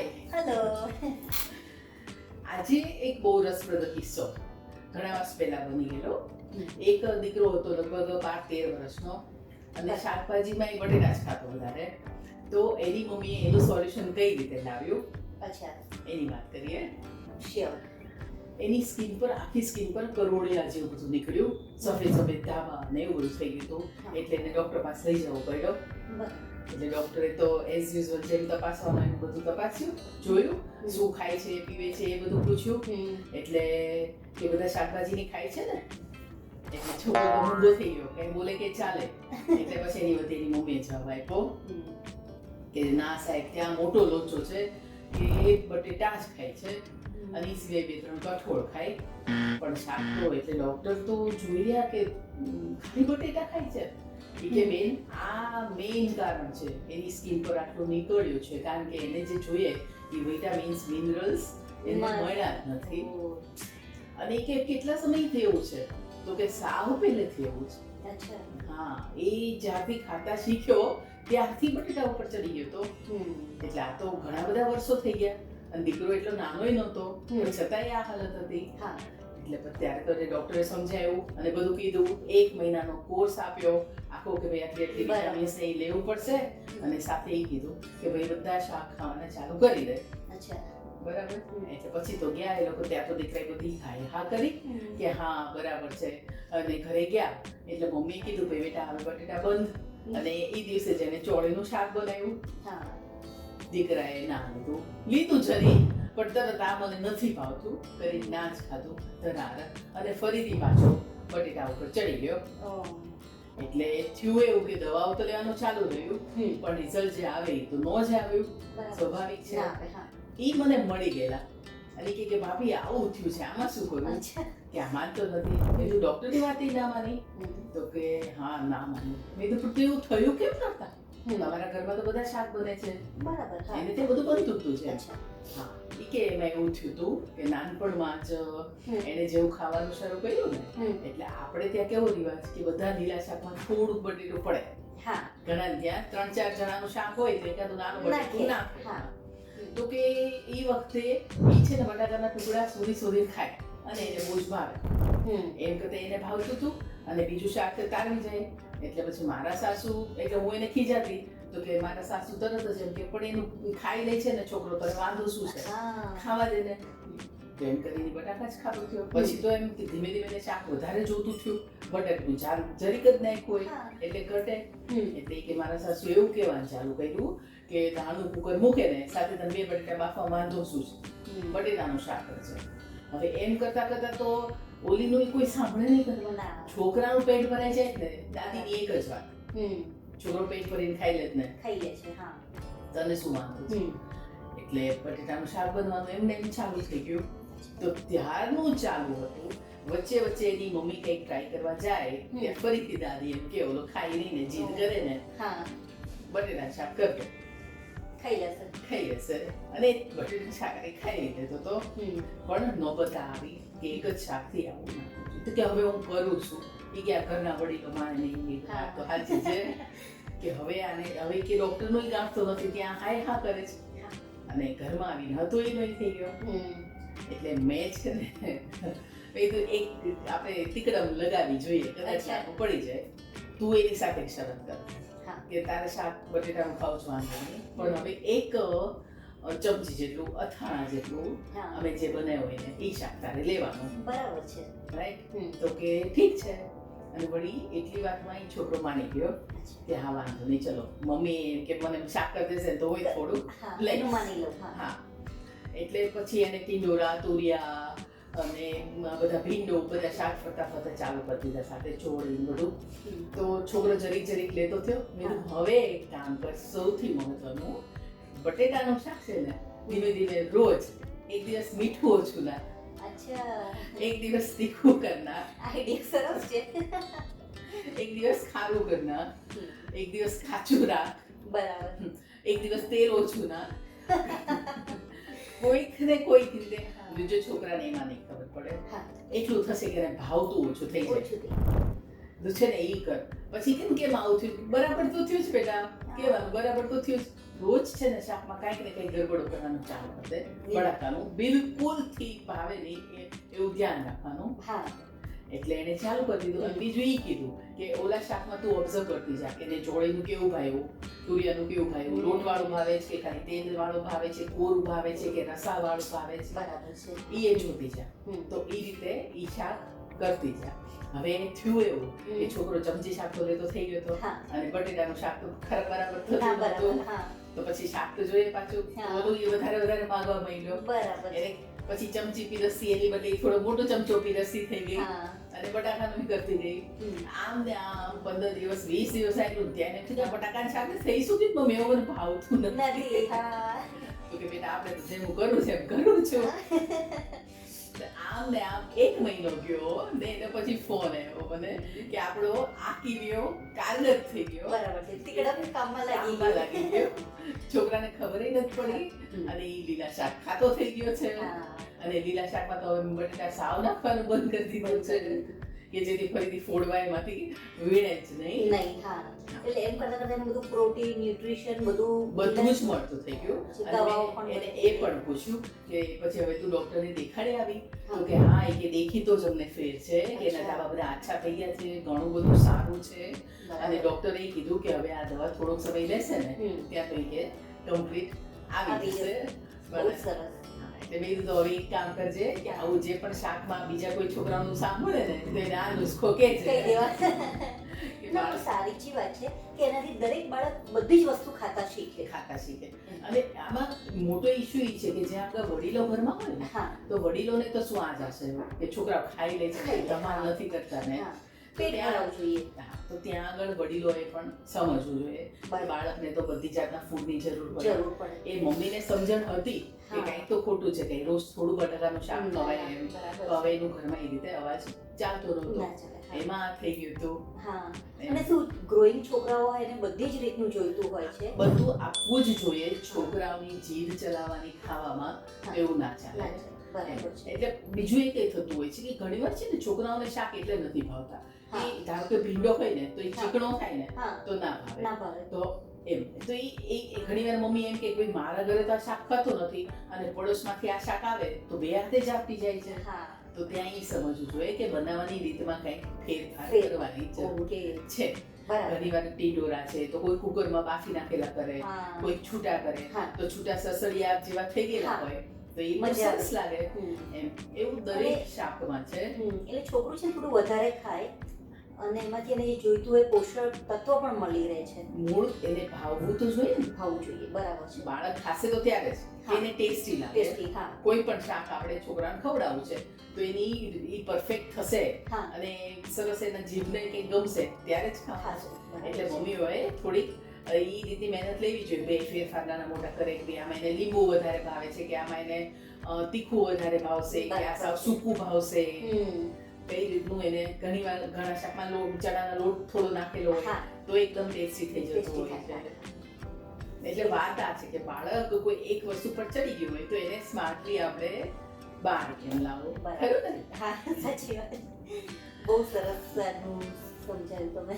Hi hello આજે એક બહુ રસપ્રદ કિસ્સો. ઘણા વર્ષ પહેલા બની ગયેલો એક દીકરો હતો લગભગ બાર તેર વર્ષનો. અને શાકભાજીમાં એ બટેટા જ ખાતો વધારે. તો એની મમ્મીએ એનું સોલ્યુશન કઈ રીતે લાવ્યું? અચ્છા. એની વાત કરીએ. શ્યોર એની સ્કિન પર આખી સ્કિન પર કરોડિયા જેવું બધું નીકળ્યું. સફેદ સફેદ ધાબા ને એવું બધું થઈ ગયું હતું. એટલે એને ડૉક્ટર પાસે લઈ જવો પડ્યો. એટલે ડોક્ટરે તો એઝ યુઝ્યુઅલ જેમ તપાસવાનું એમ બધું તપાસ્યું જોયું શું ખાય છે પીવે છે એ બધું પૂછ્યું. એટલે એ બધા શાકભાજીની ખાય છે ને એટલે છોકરો ઊંધો થઈ ગયો. કે બોલે કે ચાલે. એટલે પછી એની વતી એની મમ્મીએ જવાબ આપ્યો. કે ના સાહેબ ત્યાં મોટો લોચો છે કે એ બટેટા જ ખાય છે. અને સિવાય બે ત્રણ કઠોળ ખાય. પણ શાક તો એટલે ડોક્ટર તો જોઈ રહ્યા કે ખાલી બટેટા ખાય છે. કે બેન આ મેઇન કારણ છે. એની સ્કિન પર આટલું નીકળ્યું છે. કારણ કે એને જે જોઈએ એ વિટામિન્સ મિનરલ્સ એને મળ્યા જ નથી. અને એ કે કેટલા સમય થયો છે? તો કે સાવ પહેલેથી એવું છે. હા એ જ્યારથી ખાતા શીખ્યો ત્યારથી બટેટા ઉપર ચડી ગયો તો. એટલે આ તો ઘણા બધા વર્ષો થઈ ગયા. અને દીકરો એટલો નાનોય નહોતો. છતાંય આ હાલત હતી. હા. એટલે ત્યારે તો ડોક્ટરે સમજાયું અને બધું કીધું એક મહિનાનો કોર્સ આપ્યો. આખો કે ભાઈ આટલી આટલી બરાબર. વિટામિન્સ એ લેવું પડશે. અને સાથે એ કીધું કે ભાઈ બધા શાક ખાવાના ચાલુ કરી દે. બરાબર? એટલે પછી તો ગયા એ લોકો ત્યાં તો દીકરાએ બધી હાય હા કરી કે હા બરાબર છે. અને ઘરે ગયા. એટલે મમ્મીએ કીધું ભાઈ બેટા હવે બટેટા બંધ. અને એ દિવસે જેને એને ચોળીનું શાક બનાવ્યું હા. દીકરાએ ના લીધું. લીધું જરી પણ તરત આ મને નથી ભાવતું. કરી ના જ ખાધું ધરાર અને ફરીથી પાછો બટેટા ઉપર ચડી ગયો. એટલે થયું એવું કે દવાઓ તો લેવાનું ચાલુ રહ્યું. પણ રિઝલ્ટ જે આવે એ તો નો જ આવ્યું. સ્વાભાવિક છે. હા. એ મને મળી ગયેલા. અને કે કે ભાભી આવું થયું છે. આમાં શું કરવું કે આમાં તો નથી. મેં ડોક્ટરની વાત ના માની. તો કે હા ના માની. મેં તો એવું થયું કેમ નતા હમ, અમારા ઘરમાં તો બધા શાક બને છે. બરાબર હા. એને તે બધું બનતું હતું છે. હા. ઈ કે એમાં એવું થયું હતું કે નાનપણમાં જ એને જેવું ખાવાનું શરૂ કર્યું ને એટલે આપણે ત્યાં કેવો રિવાજ કે બધા લીલા શાકમાં થોડુંક બટેટું પડે. હા. ઘણા ત્યાં ત્રણ ચાર જણાનું શાક હોય તો એકાદું નાનું બટેટું નાખે. તો કે એ વખતે એ છે ને બટાકાના ટુકડા સોરી સોરી ખાય અને એને બહુ જ ભાવે. હમ, એમ કરતા એને ભાવતું હતું અને બીજું શાક તારવી જાય. એટલે પછી મારા સાસુ એટલે હું એને ખીજાતી તો કે મારા સાસુ તરત જ એમ કે પણ એનું ખાઈ લે છે ને છોકરો તો વાંધો શું છે? ખાવા દે ને. તો એમ કરીને બટાકા જ ખાતો થયો. પછી તો એમ કે ધીમે ધીમે શાક વધારે જોતું થયું. બટાકનું જાર જરીક જ નાખ્યું હોય એટલે ઘટે. એટલે કે મારા સાસુ એવું કહેવાનું ચાલુ કર્યું કે દાણું કુકર મૂકે ને સાથે તમે બે બટાકા બાફવા વાંધો શું છે? બટેટાનું શાક છે હવે એમ કરતા કરતા તો ઓલીનું કોઈ સાંભળે નહીં કરે ના. છોકરાનું પેટ ભરાઈ જાય ને દાદીની એક જ વાત. હમ, છોકરો પેટ ભરીને ખાઈ લે ને. ખાઈ લે છે હા. તને શું વાંધો છે? એટલે બટેટાનું શાક બનવાનું એમને એમ ચાલુ થઈ ગયું. તો ત્યારનું ચાલુ હતું. વચ્ચે વચ્ચે એની મમ્મી કંઈક ટ્રાય કરવા જાય ત્યાં ફરીથી દાદી એમ કે ઓલો ખાઈ નહીં ને જીદ કરે ને. હા. બટેટા શાક કરતો ખાઈ લેશે ખાઈ લેશે અને બટેટા શાક એ ખાઈ લીધો તો તો પણ નોબત આવી કે એક જ શાકથી આવું તો કે હવે હું કરું છું. એ કે આ ઘરના વડીલો માને નહીં તો સાચી છે. કે હવે આને હવે કે ડોક્ટરનો ગાંઠતો નથી ત્યાં હાય હા કરે છે. અને ઘરમાં આવીને હતો એ નહીં થઈ ગયો. એટલે મેં છે ને એ તો એક આપણે તિકડમ લગાવી જોઈએ કદાચ પડી જાય. તું એની સાથે શરત કર. કે તારે શાક બટેટાનું ખાવ છું વાંધો નહીં. પણ હવે એક ચમચી જેટલું અથાણા જેટલું અમે જે બનાવ્યું હોય ને એ શાક તારે લેવાનું. બરાબર છે. રાઈટ તો કે ઠીક છે. અને વળી એટલી વાતમાં એ છોકરો માની ગયો કે હા વાંધો નહીં ચલો. મમ્મી કે મને શાક કરી દેશે તો હોય થોડું લઈ. માની લઉં હા. એટલે પછી એને ટીંડોળા તુરિયા અને બધા ભીંડો બધા શાક ફરતા ફરતા ચાલુ કરી દીધા સાથે ચોળી બધું. તો છોકરો જરીક જરીક લેતો થયો. મેં હવે એક કામ કર સૌથી મહત્વનું બટેટાનું શાક છે ને ધીમે ધીમે રોજ એક દિવસ મીઠું ઓછું ના એક દિવસ તીખું કરના આઈડિયા સરસ છે. એક દિવસ ખારું કરના એક દિવસ કાચું રાખ. બરાબર. એક દિવસ તેલ ઓછું ના કોઈક ને કોઈક રીતે બીજો છોકરાને એમાં નહીં ખબર પડે. એટલું થશે કે ભાવતું ઓછું થઈ જાય. છે ને એ કર. પછી કેમ કેમ આવું થયું? બરાબર તો થયું જ બેટા. કેવાનું બરાબર તો થયું જ. રોજ છે ને શાકમાં કાંઈક ને કંઈક ગરબડો કરવાનું ચાલુ હશે બળાકાનું બિલકુલથી ભાવે નહીં એવું ધ્યાન રાખવાનું. હા. એટલે એને ચાલુ કરી દીધું. અને બીજું એ કીધું કે ઓલા શાકમાં તું ઓબ્ઝર્વ કરતી જા કે ચોળીનું કેવું ભાવ્યું તુરિયાનું કેવું ભાવ્યું લોટ વાળું ભાવે છે કે ખાલી તેલ વાળું ભાવે છે કોરું ભાવે છે કે રસા વાળું ભાવે છે? બરાબર છે. એ જોતી જા. તો એ રીતે ઈ શાક કરતી જા. હવે એને થયું એવું કે છોકરો ચમચી શાક તો લેતો થઈ ગયો તો. અને બટેટાનું શાક તો ખરા બરાબર થતું તો પછી શાક તો જોઈએ પાછું. તો એ વધારે વધારે માગવા માંડ્યો. બરાબર. પછી ચમચી પીરસી એની બદલે થોડો મોટો ચમચો પીરસી થઈ ગઈ. અને બટાકાનું કરતી ગઈ આમ ને આમ પંદર દિવસ વીસ દિવસ આટલું ત્યાં કીધું બટાકા શાક થઈ શું કીધું મમ્મી એવું ભાવતું નથી. તો કે બેટા આપણે તો હું કરું છે એમ કરું છું. આમ ને આમ એક મહિનો ગયો ને એને પછી ફોન આવ્યો મને કે આપણો આ કીડીઓ કારગત થઈ ગયો. બરાબર છે. તીકડા કામમાં લાગી ગયો. છોકરાને ખબર નથી પડી. અને એ લીલા શાક ખાતો થઈ ગયો છે. અને લીલા શાકમાં તો હવે બટેટા સાવ નાખવાનું બંધ કરી દીધું છે. કે જેથી ફરીથી ફોડવા એમાંથી વીણે જ નહીં. નહીં હા. એટલે એમ કરતા કરતા બધું પ્રોટીન ન્યુટ્રિશન બધું બધું જ મળતું થઈ ગયું. એને એ પણ પૂછ્યું કે પછી હવે તું ડોક્ટરને દેખાડી આવી. તો કે હા એ કે દેખીતો જ અમને ફેર છે કે એના. દાવા બધા આછા થઈ ગયા છે ઘણું બધું સારું છે. અને ડોક્ટરે એ કીધું કે હવે આ દવા થોડોક સમય લેશે ને ત્યાં તો કે કમ્પ્લીટ આવી જશે. બરાબર. સરસ. એટલે મેં કીધું હવે એક કામ કરજે કે આવું જે પણ શાકમાં બીજા કોઈ છોકરાનું સાંભળે ને તો એને આ નુસ્ખો કે પણ સારી જ વાત છે કે એનાથી દરેક બાળક બધી જ વસ્તુ ખાતા શીખે. ખાતા શીખે. અને આમાં મોટો ઇશ્યુ એ છે કે જ્યાં આપણા વડીલો ઘરમાં હોય ને હા. તો વડીલોને તો શું આજ હશે? કે છોકરા ખાઈ લે છે ધમાલ નથી કરતા ને. હા. પેટ ભરાવું જોઈએ. તો ત્યાં આગળ વડીલોએ પણ સમજવું જોઈએ. બાળકને તો બધી જાતના ફૂડની જરૂર પડે. એ મમ્મીને સમજણ હતી કે કંઈક તો ખોટું છે કે રોજ થોડું બટાકાનું શાક ખવાય એમ. તો હવે એનું ઘરમાં એ રીતે અવાજ ચાલતો હા. એમાં આ થઈ ગયું હતું. હા. અને શું ગ્રોઈંગ છોકરાઓ હોય એને બધી જ રીતનું જોઈતું હોય છે? બધું આપવું જ જોઈએ છોકરાઓની જીદ ચલાવવાની ખાવામાં. એવું ના ચાલે. એટલે બીજું એ થતું હોય છે કે ઘણી વાર છે ને છોકરાઓને શાક એટલે નથી ભાવતા. એ ધારો કે ભીંડો હોય ને તો એ ચીકણો થાય ને તો ના ભાવે. તો એમ. તો એ એ ઘણી વાર મમ્મી એમ કે ભાઈ મારા ઘરે તો આ શાક ખાતો નથી અને પડોશમાંથી આ શાક આવે તો બે હાથે જ આપતી જાય છે. તો ત્યાં એ સમજવું જોઈએ કે બનાવવાની રીતમાં કંઈક ફેરફાર કરવાની જરૂર છે. ઘણી વાર ટીંડોરા છે તો કોઈ કુકરમાં બાફી નાખેલા કરે કોઈ છૂટા કરે હા. તો છૂટા સસડિયા જેવા થઈ ગયેલા હોય તો એ બહુ સરસ લાગે. એમ. એવું દરેક શાકમાં છે. એટલે છોકરું છે થોડું વધારે ખાય અને એમાંથી એને જે જોઈતું હોય પોષક તત્વો પણ મળી રહે છે. મૂળ એને ભાવવું તો જોઈએ ને. ભાવવું જોઈએ બરાબર છે. બાળક ખાશે તો ત્યારે જ. એને ટેસ્ટી લાગે. ટેસ્ટી હા. કોઈ પણ શાક આપણે છોકરાને ખવડાવવું છે તો એની એ પરફેક્ટ થશે. અને સરસ એના જીભને કંઈક ગમશે ત્યારે જ ખાશે. એટલે. મમ્મીઓએ થોડીક ઈ રીતની મહેનત લેવી જોઈએ. બે ફેરફારના મોટા કરે કે આમાં એને લીંબુ વધારે ભાવે છે કે આમાં એને તીખું વધારે ભાવશે કે આ સાવ સૂકું ભાવશે. કઈ રીતનું એને ઘણી વાર ઘણા શાકમાં લોટ ચણાનો લોટ થોડો નાખેલો હોય તો એકદમ ટેસ્ટી થઈ જતો હોય છે. એટલે વાત આ છે કે બાળક કોઈ એક વસ્તુ પર ચડી ગયું હોય તો એને સ્માર્ટલી આપણે બહાર કેમ લાવો? બરાબર. હા સાચી વાત. બહુ સરસ સમજાયું તમે.